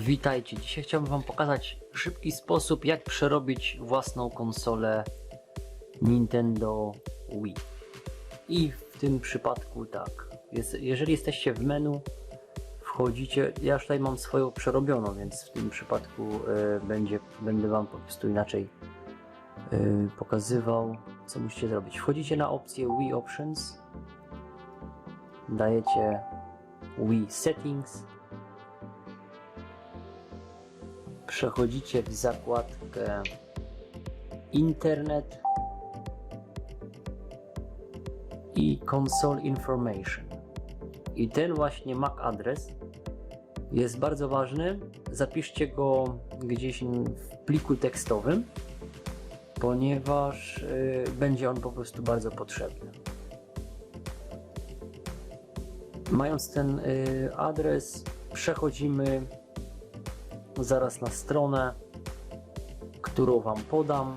Witajcie, dzisiaj chciałbym Wam pokazać szybki sposób jak przerobić własną konsolę Nintendo Wii. I w tym przypadku tak, jest, jeżeli jesteście w menu, wchodzicie, ja już tutaj mam swoją przerobioną, więc w tym przypadku y, będzie, będę Wam po prostu inaczej y, pokazywał, co musicie zrobić. Wchodzicie na opcję Wii Options, dajecie Wii Settings, przechodzicie w zakładkę Internet i Console Information. I ten właśnie MAC adres jest bardzo ważny. Zapiszcie go gdzieś w pliku tekstowym, ponieważ y, będzie on po prostu bardzo potrzebny. Mając ten y, adres, przechodzimy zaraz na stronę, którą Wam podam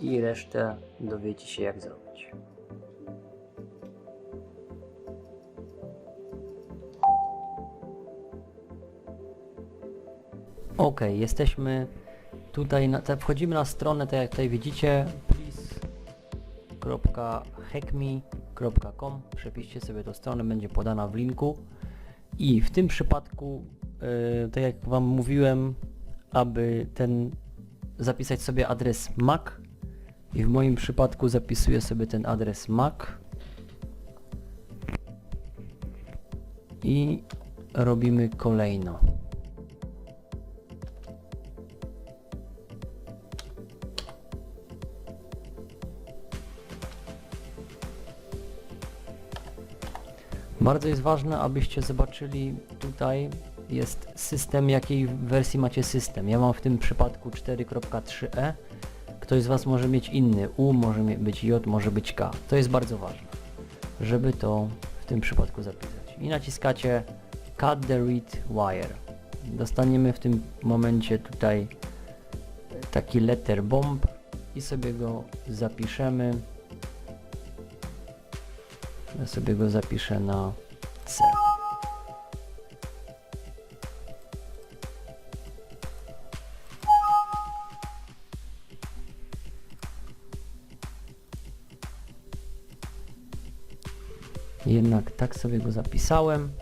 i resztę dowiecie się jak zrobić. Ok, jesteśmy tutaj, na, wchodzimy na stronę, tak jak tutaj widzicie, please.hackme.com Przepiszcie sobie tę stronę, będzie podana w linku. I w tym przypadku, tak jak Wam mówiłem, aby ten zapisać sobie adres MAC i w moim przypadku zapisuję sobie ten adres MAC i robimy kolejno. Bardzo jest ważne, abyście zobaczyli tutaj jest system, jakiej wersji macie system. Ja mam w tym przypadku 4.3e. Ktoś z Was może mieć inny. U może być J, może być K. To jest bardzo ważne, żeby to w tym przypadku zapisać. I naciskacie Cut the Read Wire. Dostaniemy w tym momencie tutaj taki letter bomb i sobie go zapiszemy. Ja sobie go zapiszę na C. Jednak tak sobie go zapisałem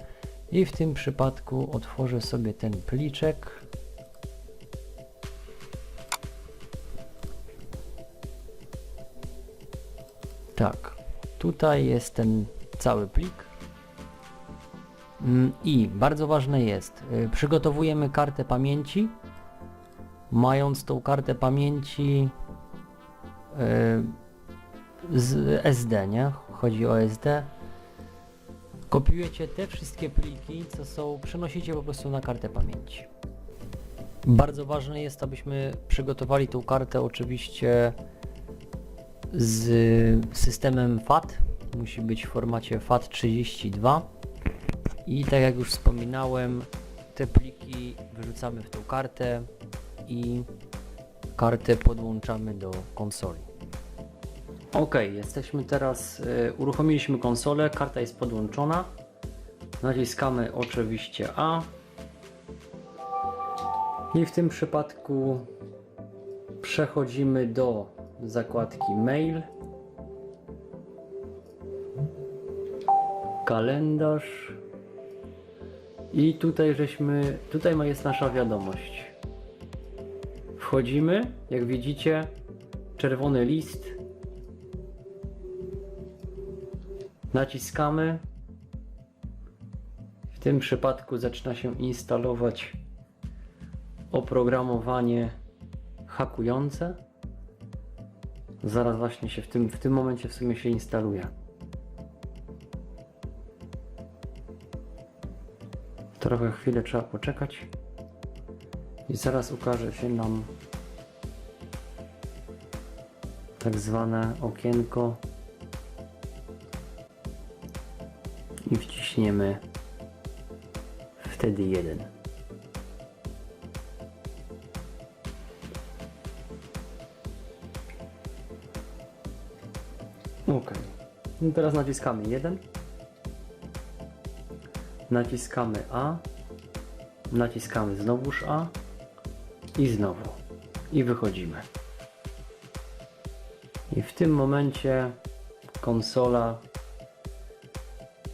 i w tym przypadku otworzę sobie ten pliczek. Tak, tutaj jest ten cały plik. Mm, I bardzo ważne jest, y, przygotowujemy kartę pamięci. Mając tą kartę pamięci y, z SD, nie? Chodzi o SD. Kopiujecie te wszystkie pliki, co są, przenosicie po prostu na kartę pamięci. Bardzo ważne jest, abyśmy przygotowali tą kartę oczywiście z systemem FAT. Musi być w formacie FAT32. I tak jak już wspominałem, te pliki wyrzucamy w tą kartę i kartę podłączamy do konsoli. Ok, jesteśmy teraz, y, uruchomiliśmy konsolę, karta jest podłączona. Naciskamy oczywiście A. I w tym przypadku przechodzimy do zakładki Mail. Kalendarz. I tutaj żeśmy, tutaj jest nasza wiadomość. Wchodzimy, jak widzicie, czerwony list. Naciskamy. W tym przypadku zaczyna się instalować oprogramowanie hakujące. Zaraz właśnie się w tym, w tym momencie w sumie się instaluje. Trochę chwilę trzeba poczekać. I zaraz ukaże się nam tak zwane okienko i wciśniemy wtedy jeden. Ok. No teraz naciskamy jeden. Naciskamy A. naciskamy znowuż A i znowu i wychodzimy. I w tym momencie konsola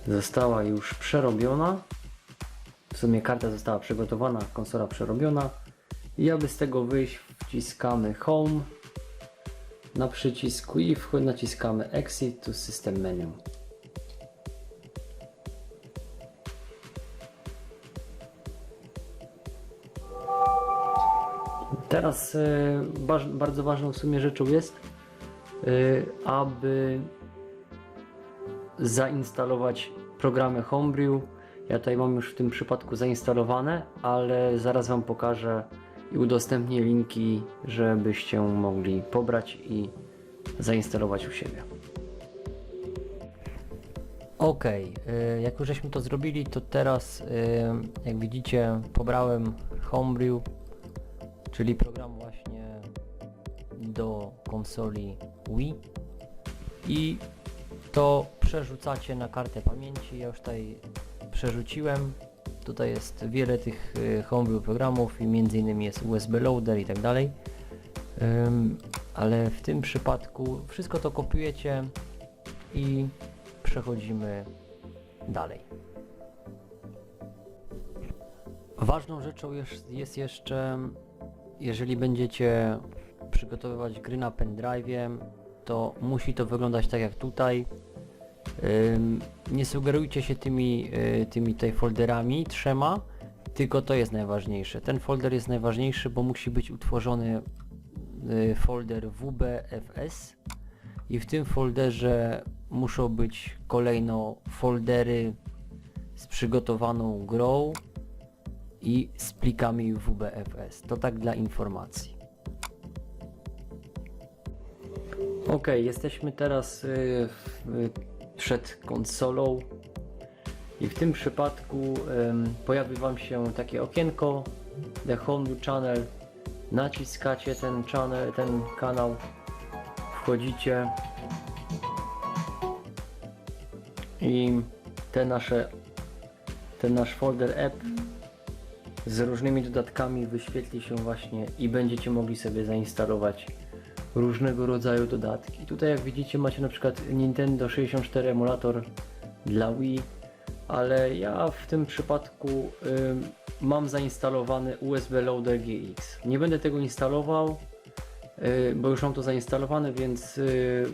została już przerobiona. W sumie karta została przygotowana, konsola przerobiona. I aby z tego wyjść, wciskamy Home na przycisku i naciskamy Exit to System Menu. Teraz e, bardzo ważną w sumie rzeczą jest, e, aby zainstalować programy Homebrew. Ja tutaj mam już w tym przypadku zainstalowane, ale zaraz Wam pokażę i udostępnię linki, żebyście mogli pobrać i zainstalować u siebie. Ok, jak już żeśmy to zrobili, to teraz y, jak widzicie pobrałem Homebrew, czyli program właśnie do konsoli Wii i to przerzucacie na kartę pamięci. Ja już tutaj przerzuciłem. Tutaj jest wiele tych y, homebrew programów i między innymi jest USB loader i tak dalej. Ale w tym przypadku wszystko to kopiujecie i przechodzimy dalej. Ważną rzeczą jest, jest jeszcze, jeżeli będziecie przygotowywać gry na pendrive'ie, to musi to wyglądać tak jak tutaj. Nie sugerujcie się tymi, y, tymi tutaj folderami trzema, tylko to jest najważniejsze. Ten folder jest najważniejszy, bo musi być utworzony y, folder WBFS i w tym folderze muszą być kolejno foldery z przygotowaną grą i z plikami WBFS. To tak dla informacji. Ok, jesteśmy teraz y, w- przed konsolą i w tym przypadku ym, pojawi Wam się takie okienko The Home Channel. Naciskacie ten channel, ten kanał, wchodzicie i te nasze, ten nasz folder app z różnymi dodatkami wyświetli się właśnie i będziecie mogli sobie zainstalować różnego rodzaju dodatki. Tutaj jak widzicie macie na przykład Nintendo 64 emulator dla Wii, ale ja w tym przypadku ym, mam zainstalowany USB Loader GX. Nie będę tego instalował, y, bo już mam to zainstalowane, więc y,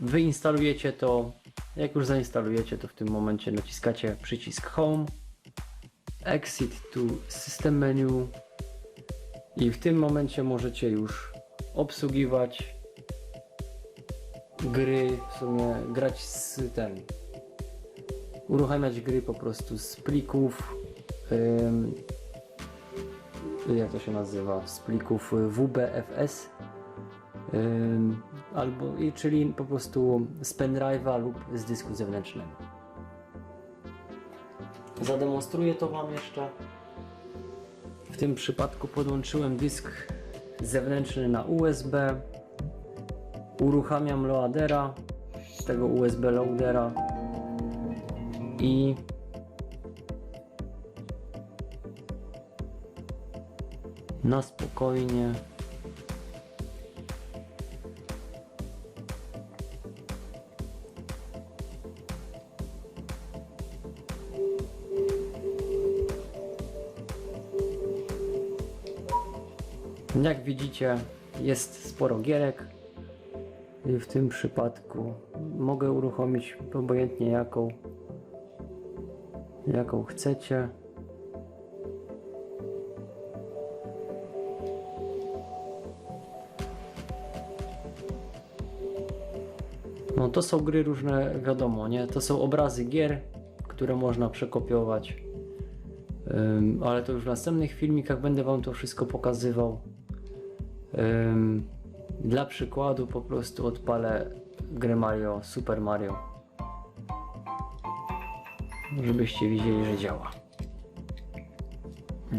wyinstalujecie to. Jak już zainstalujecie, to w tym momencie naciskacie przycisk Home, Exit to System Menu i w tym momencie możecie już obsługiwać gry, w sumie grać z ten, uruchamiać gry po prostu z plików, ym, jak to się nazywa, z plików WBFS, ym, albo, czyli po prostu z pendrive'a lub z dysku zewnętrznego. Zademonstruję to Wam jeszcze. W tym przypadku podłączyłem dysk zewnętrzny na USB. Uruchamiam loadera, tego USB loadera i na spokojnie Jak widzicie, jest sporo gierek. I w tym przypadku mogę uruchomić obojętnie jaką, jaką chcecie. No to są gry różne, wiadomo, nie? To są obrazy gier, które można przekopiować. Ale to już w następnych filmikach będę Wam to wszystko pokazywał. Dla przykładu po prostu odpalę grę Mario, Super Mario. Żebyście widzieli, że działa. No.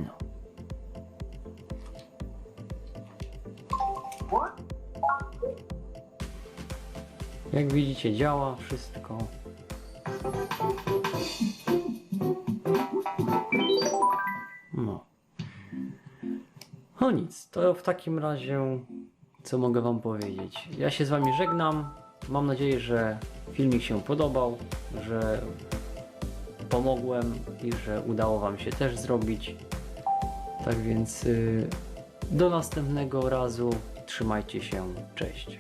Jak widzicie działa wszystko. No nic, to w takim razie co mogę Wam powiedzieć? Ja się z Wami żegnam. Mam nadzieję, że filmik się podobał, że pomogłem i że udało Wam się też zrobić. Tak więc y, do następnego razu. Trzymajcie się. Cześć.